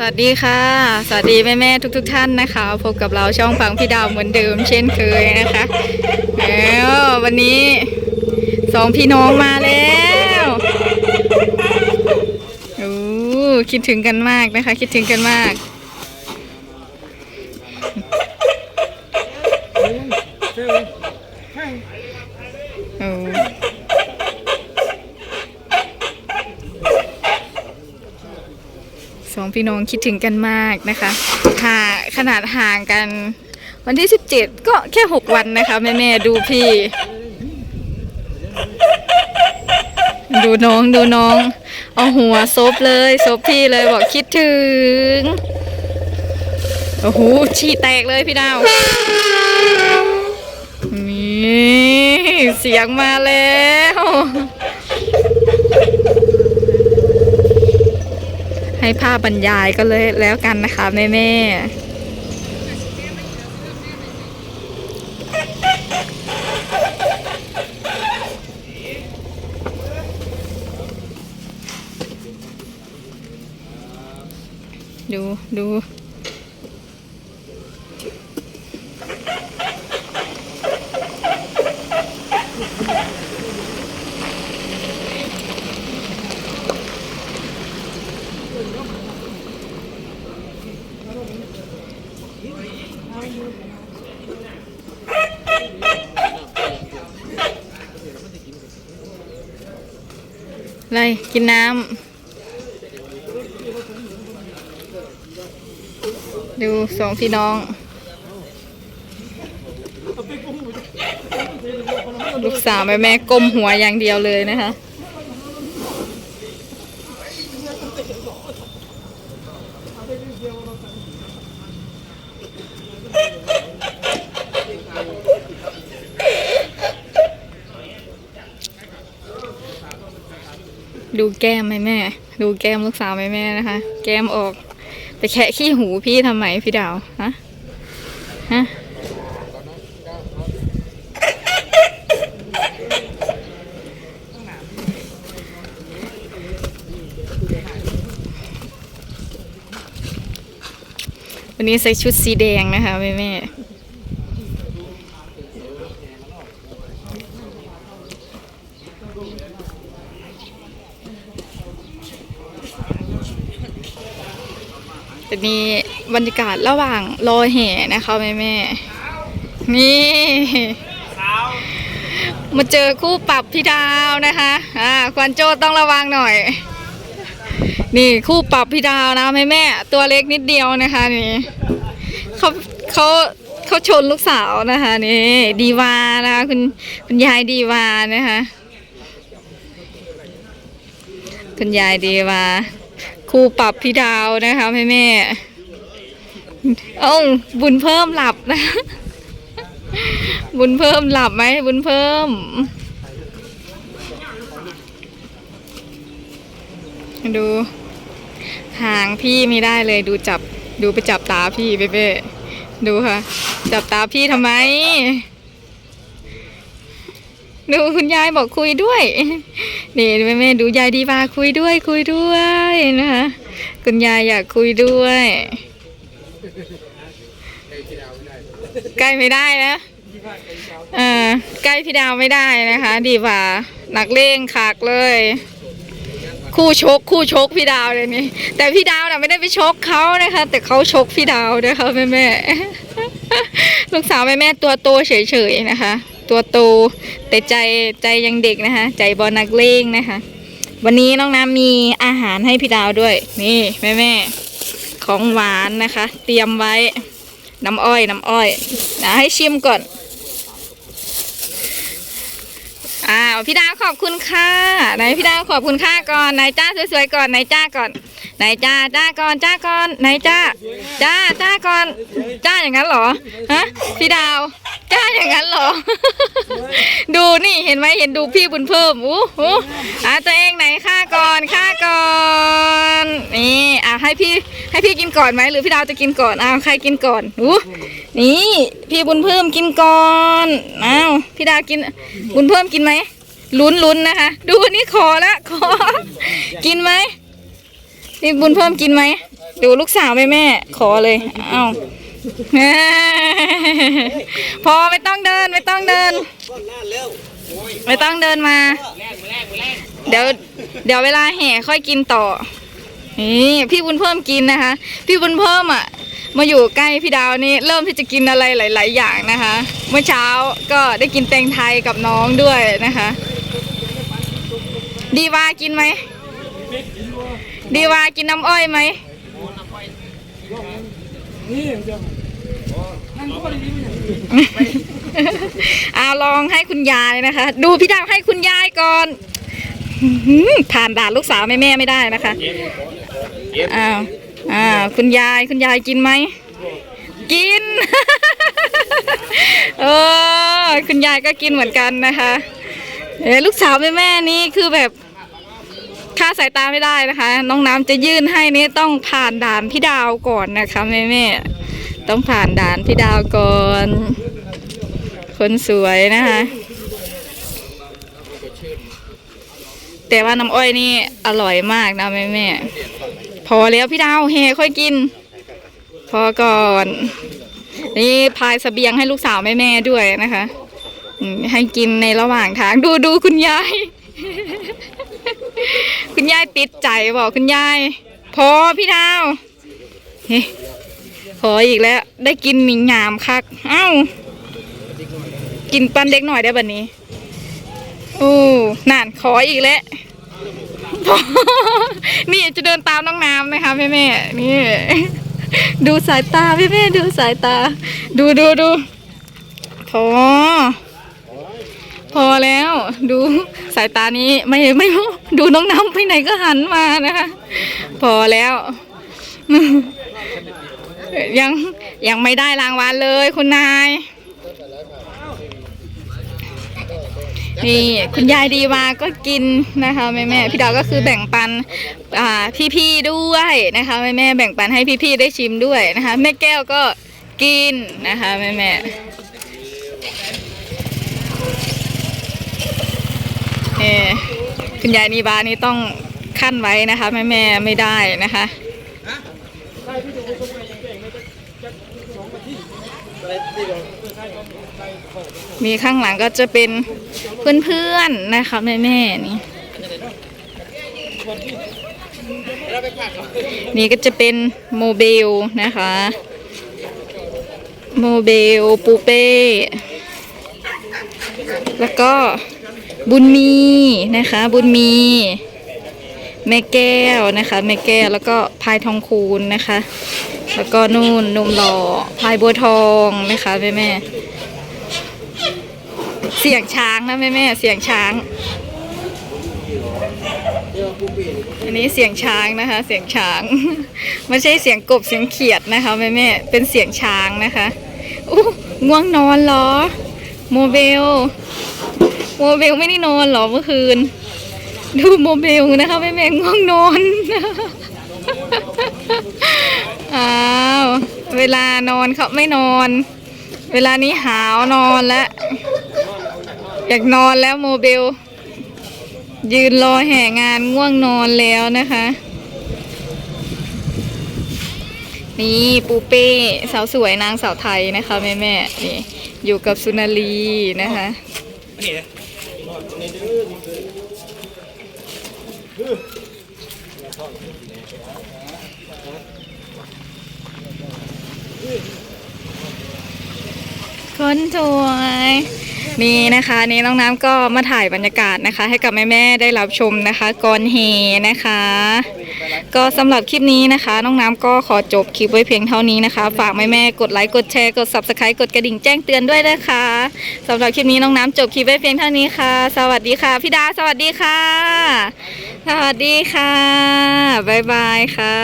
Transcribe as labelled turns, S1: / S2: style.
S1: สวัสดีค่ะ สวัสดีแม่แม่ทุกๆท่านนะคะ พบกับเราช่องฟังพี่ดาวเหมือนเดิม เช่นเคยนะคะแล้ววันนี้สองพี่น้องมาแล้วโอ้คิดถึงกันมากนะคะ คิดถึงกันมากโอ้สอง พี่น้องคิดถึงกันมากนะคะห่างขนาดห่างกัน วันที่ 17 ก็แค่ 6 วันนะคะ แม่แม่ๆดูพี่ ดูน้องดูน้อง เอาหัวซบเลยซบพี่เลยบอกคิดถึง โอ้โหฉี่แตกเลยพี่ดาว นี่ เสียงมาแล้ว ให้ภาพบรรยายก็เลยแล้วกันนะคะแม่แม่ดูดู อะไรกินน้ำ ดูสองพี่น้อง ลูกสาวแม่แม่ก้มหัวอย่างเดียวเลยนะคะ ดูแก้มไหมแม่ ดูแก้มลูกสาวไหมแม่นะคะ แก้มออก ไปแคะขี้หูพี่ทำไมพี่ดาวฮะฮะวันนี้ใส่ชุดสีแดงนะคะแม่แม่ จะมีบรรยากาศระหว่างรอแห่นะคะแม่แม่นี่มาเจอคู่ปรับพี่ดาวนะคะอ่าควันโจต้องระวังหน่อย นี่คู่ปรับพี่ดาวนะแม่แม่ตัวเล็กนิดเดียวนะคะนี่เขาเขาเขาชนลูกสาวนะคะนี่ดีวานะคะคุณคุณยายดีวานะคะคุณยายดีวา ครูปรับพี่ดาวนะคะแม่แม่อ้บุญเพิ่มหลับนะ บุญเพิ่มหลับไหมบุญเพิ่ม ดูห่างพี่ไม่ได้เลยดูจับดูไปจับตาพี่เบ๊ดูค่ะ จับตาพี่ทำไม ดูคุณยายบอกคุยด้วย นี่แม่แม่ดูยายดีมาคุยด้วย คุยด้วยนะคะคุณยายอยากคุยด้วยใกล้ไม่ได้นะเออใกล้พี่ดาวไม่ได้นะคะ ดีว่าหนักเล่งขากเลย คู่ชก คู่ชกพี่ดาวเลยนี่แต่พี่ดาวน่ะไม่ได้ไปชกเขานะคะ แต่เขาชกพี่ดาวนะคะแม่แม่ลูกสาวแม่แม่ตัวโตเฉยๆนะคะ ตัวโตแต่ใจใจยังเด็กนะคะ ใจบอลนักเลงนะคะ วันนี้น้องน้ำมีอาหารให้พี่ดาวด้วย นี่แม่แม่ของหวานนะคะ เตรียมไว้น้ำอ้อยน้ำอ้อยนะให้ชิมก่อน อ่า พี่ดาวขอบคุณค่ะไหนพี่ดาวขอบคุณค่ะก่อนไหนจ้าสวยๆก่อนไหนจ้าก่อนไหนจ้าจ้าก่อนจ้าก่อนไหนจ้าจ้าจ้าก่อนจ้าอย่างนั้นเหรอฮะพี่ดาวจ้าอย่างนั้นเหรอ ดูนี่เห็นไหมเห็นดูพี่บุญเพิ่มอู้หูอะตัวเองไหนค่าก่อนค่าก่อนนี่อะให้พี่ให้พี่กินก่อนไหมหรือพี่ดาวจะกินก่อนอ้าวใครกินก่อนอู้นี่พี่บุญเพิ่มกินก่อนอ้าวพี่ดาวกินบุญเพิ่มกินไหม ลุ้นลุ้นนะคะ ดูนี่ขอละขอ กินไหมนี่บุญเพิ่มกินไหม ดูลูกสาวแม่แม่ขอเลย เอ้าพอไม่ต้องเดินไม่ต้องเดิน ไม่ต้องเดินมา เดี๋ยวเดี๋ยวเวลาแห่ค่อยกินต่อนี่พี่บุญเพิ่มกินนะคะ พี่บุญเพิ่มอะมาอยู่ใกล้พี่ดาวนี่เริ่มที่จะกินอะไรหลาย ๆ อย่างนะคะ เมื่อเช้าก็ได้กินแตงไทยกับน้องด้วยนะคะ ดีวากินไหม ดีวากินน้ำอ้อยไหมเอาลองให้คุณยายนะคะ ดูพี่ดาวให้คุณยายก่อนผ่านด่านลูกสาวแม่แม่ไม่ได้นะคะอ้าวอ้าวคุณยายคุณยายกินไหม กิน เออคุณยายก็กินเหมือนกันนะคะ เออลูกสาวแม่แม่นี่คือแบบค่าสายตาไม่ได้นะคะ น้องน้ำจะยื่นให้นี่ต้องผ่านด่านพี่ดาวก่อนนะคะแม่แม่ต้องผ่านด่านพี่ดาวก่อน คนสวยนะคะ แต่ว่าน้ำอ้อยนี่อร่อยมากนะแม่แม่พอแล้วพี่ดาวเฮค่อยกิน พอก่อน นี่พายสเสบียงให้ลูกสาวแม่แม่ด้วยนะคะ ให้กินในระหว่างทางดูดูคุณยาย คุณยายติดใจบอกคุณยาย พอพี่ดาวเฮ้พออีกแล้ว ได้กินหนิงหยามคัก เอ้า กินปันเด็กหน่อยได้บัดนี้โอ้นานขออีกแล้วพอนี่จะเดินตามน้องน้ำนะคะแม่แม่ๆนี่ ดูสายตาแม่แม่ๆดูสายตา ดูดูดูพอ พอแล้วดูสายตานี้ไม่ไม่ดูน้องน้ำไปไหนก็หันมานะคะ พอแล้ว ยังยังไม่ได้รางวัลเลยคุณนาย นี่คุณยายดีวาก็กินนะคะแม่แม่พี่ดาวก็คือแบ่งปันอ่าพี่ๆด้วยนะคะแม่แม่แบ่งปันให้พี่ๆได้ชิมด้วยนะคะ แม่แก้วก็กินนะคะแม่แม่ๆเออ คุณยายนีวานี่ต้องขั้นไว้นะคะแม่แม่ไม่ได้นะคะมีข้างหลังก็จะเป็นเพื่อนๆนะคะแม่ๆนี่นี่ก็จะเป็นโมเบลนะคะโมเบลปูเป้ แล้วก็ บุญมีนะคะ บุญมี แม่แก้วนะคะ แม่แก้วแล้วก็พายทองคูณนะคะ แล้วก็นู่นนุ่มหล่อพายบัวทองนะคะแม่แม่เสียงช้างนะแม่แม่เสียงช้าง อันนี้เสียงช้างนะคะ เสียงช้างไม่ใช่เสียงกบเสียงเขียดนะคะแม่แม่เป็นเสียงช้างนะคะอู้ง่วงนอนเหรอโมเบล โมเบลไม่ได้นอนหรอเมื่อคืน ดูโมเบลนะคะแม่แม่ง่วงนอนอ้าวเวลานอนเขาไม่นอน เวลานี้หาวนอนแล้วอยากนอนแล้วโมเบล ยืนรอแห่งานง่วงนอนแล้วนะคะ นี่ปูเป้สาวสวยนางสาวไทยนะคะแม่แม่นี่อยู่กับสุนารีนะคะ คนสวย นี่นะคะนี่น้องน้ำก็มาถ่ายบรรยากาศนะคะ ให้กับแม่ๆได้รับชมนะคะก่อนเฮนะคะ ก็สำหรับคลิปนี้นะคะ น้องน้ำก็ขอจบคลิปไว้เพียงเท่านี้นะคะ ฝากแม่ๆกดไลค์กดแชร์กด subscribe กดกระดิ่งแจ้งเตือนด้วยนะคะสำหรับคลิปนี้น้องน้ำจบคลิปไว้เพียงเท่านี้ค่ะ สวัสดีค่ะพี่ดาสวัสดีค่ะ สวัสดีค่ะบ๊ายบายค่ะ